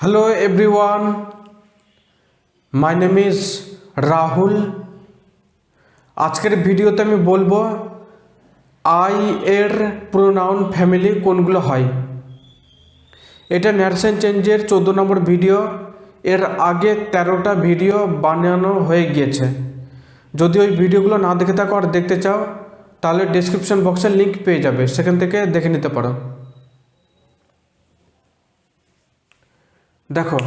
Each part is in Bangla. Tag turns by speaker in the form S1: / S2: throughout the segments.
S1: Hello everyone my name is Rahul আজকের ভিডিওতে আমি বলব আই এর প্রোনাউন ফ্যামিলি কোনগুলো হয়? এটা ন্যারসেন চেঞ্জের চোদ্দ নম্বর ভিডিও। এর আগে তেরোটা ভিডিও বানানো হয়ে গিয়েছে। যদি ওই ভিডিওগুলো না দেখে থাকো আর দেখতে চাও, তাহলে ডিসক্রিপশন বক্সে লিংক পেয়ে যাবে। সেখান থেকে দেখে নিতে পারো। দেখো।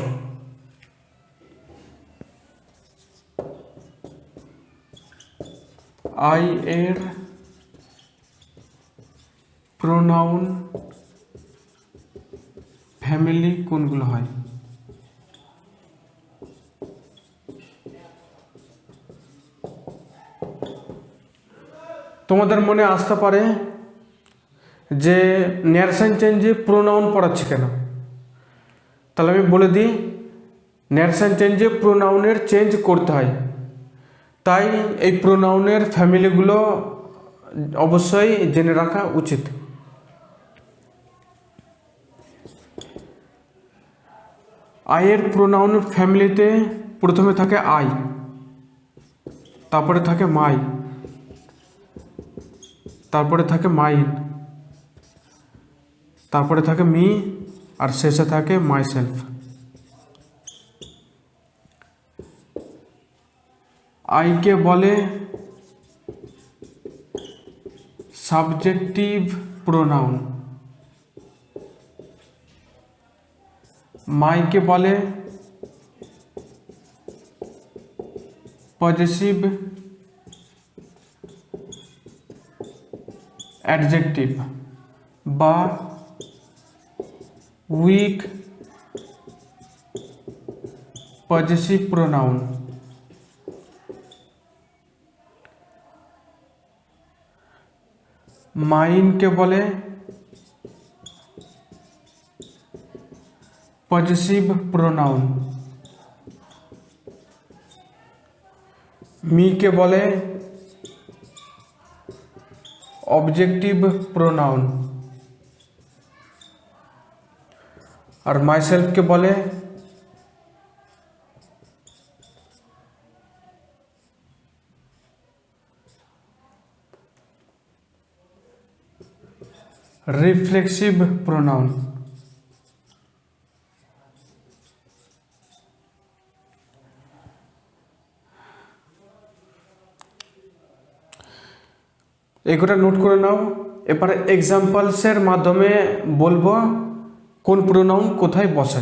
S1: আই এর প্রোনাউন ফ্যামিলি কোনগুলো হয়? তোমাদের মনে আসতে পারে যে ন্যারসাইন চেঞ্জে প্রোনাউন পড়াচ্ছে কেন? তাহলে আমি বলে দিই ন্যারসাইন চেঞ্জে প্রোনাউনের চেঞ্জ করতে হয়। তাই এই প্রোনাউনের ফ্যামিলিগুলো অবশ্যই জেনে রাখা উচিত। আয়ের প্রোনাউন ফ্যামিলিতে প্রথমে থাকে আই তারপরে থাকে মাই তারপরে থাকে মাইন তারপরে থাকে মি আর শেষে থাকে মাই সেলফ আইকে বলে সাবজেক্টিভ প্রোনাউন মাইকে বলে পজিটিভ অ্যাডজেক্টিভ বা উইক পজিটিভ প্রোনাউন মাইনকে বলে পজিটিভ প্রোনাউন মিকে বলে অবজেক্টিভ প্রোনাউন আর মাইসেলফকে বলে রিফ্লেক্সিভ প্রোনাউন এগুলো নোট করে নাও। এবারে এক্সাম্পলসের মাধ্যমে বলব কোন প্রোনাউন কোথায় বসে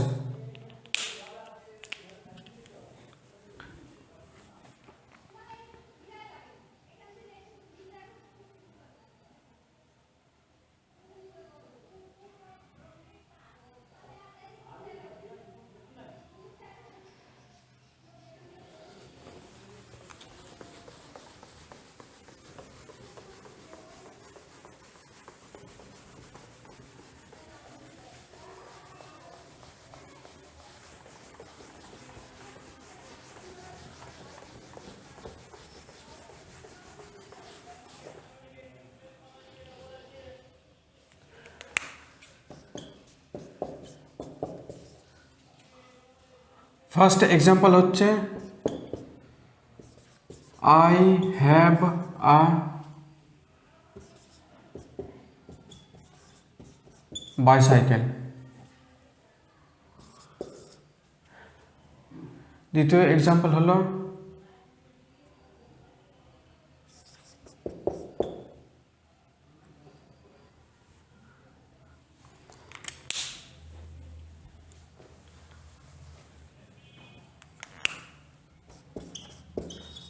S1: ফার্স্ট এক্সাম্পল হচ্ছে আই হ্যাভ আ বাইসাইকেল দ্বিতীয় এক্সাম্পল হলো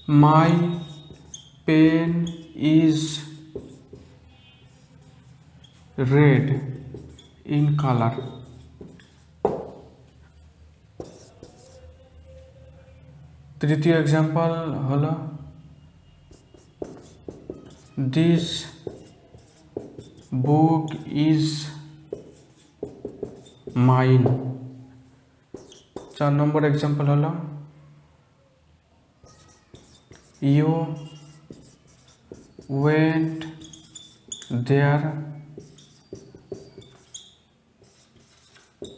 S1: My pen is red in color. তৃতীয় এক্সাম্পল হলো দিস বুক ইজ মাইন চার নম্বর এক্সাম্পল হলো you went there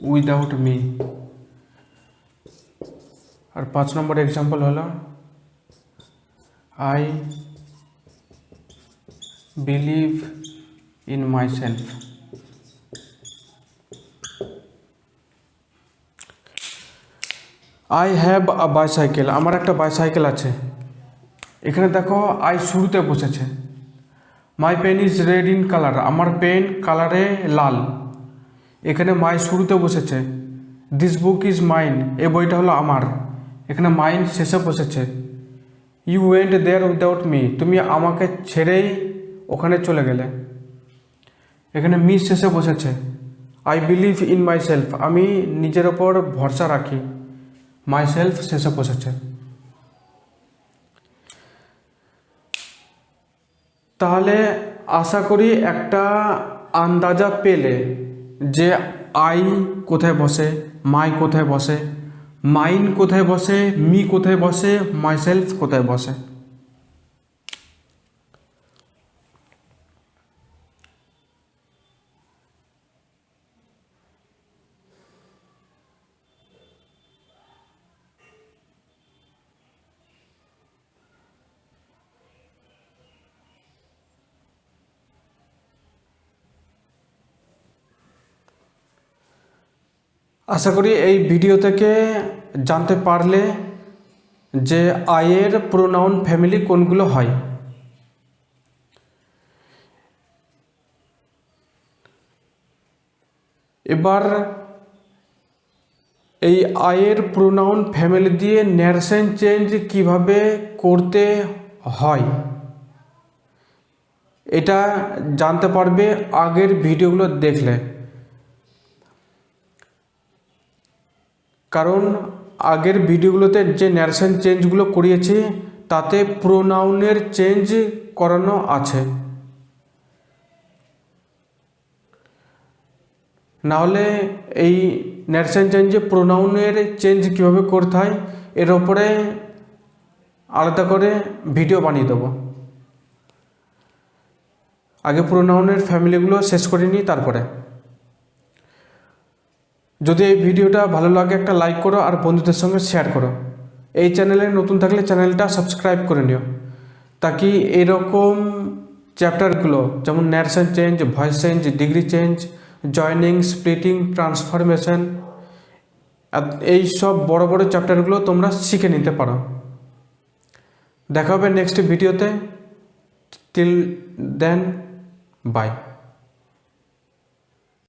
S1: without me. আর পাঁচ নম্বর এক্সাম্পল হলো I believe in myself I have a bicycle আমার একটা বাইসাইকেল আছে। এখানে দেখো আই শুরুতে বসেছে। My pen is red in colour আমার পেন কালারে লাল। এখানে মাই শুরুতে বসেছে। দিস বুক ইজ মাইন এই বইটা হলো আমার। এখানে মাইন শেষে বসেছে। You went there without me তুমি আমাকে ছেড়েই ওখানে চলে গেলে। এখানে মি শেষে বসেছে। I believe in my self আমি নিজের ওপর ভরসা রাখি। মাই সেলফ শেষে বসেছে। তাহলে আশা করি একটা আন্দাজা পেলে যে আই কোথায় বসে, মাই কোথায় বসে, মাইন কোথায় বসে, মি কোথায় বসে, মাইসেলফ কোথায় বসে। আশা করি এই ভিডিও থেকে জানতে পারলে যে আয়ের প্রোনাউন ফ্যামিলি কোনগুলো হয়। এবার এই আয়ের প্রোনাউন ফ্যামিলি দিয়ে ন্যারেশন চেঞ্জ কীভাবে করতে হয়, এটা জানতে পারবে আগের ভিডিওগুলো দেখলে। কারণ আগের ভিডিওগুলোতে যে ন্যারেশন চেঞ্জগুলো করিয়েছি, তাতে প্রোনাউনের চেঞ্জ করানো আছে। নাহলে এই ন্যারেশন চেঞ্জে প্রোনাউনের চেঞ্জ কীভাবে করতে হয়, এর ওপরে আলাদা করে ভিডিও বানিয়ে দেবো। আগে প্রোনাউনের ফ্যামিলিগুলো শেষ করে নিই, তারপরে। যদি এই ভিডিওটা ভালো লাগে একটা লাইক করো আর বন্ধুদের সঙ্গে শেয়ার করো। এই চ্যানেলে নতুন থাকলে চ্যানেলটা সাবস্ক্রাইব করে নিও। তাকি এরকম চ্যাপ্টারগুলো, যেমন narration change, voice change, degree change, joining, splitting, transformation এই সব বড় বড় চ্যাপ্টারগুলো তোমরা শিখে নিতে পারো। দেখা হবে নেক্সট ভিডিওতে। Till then, bye.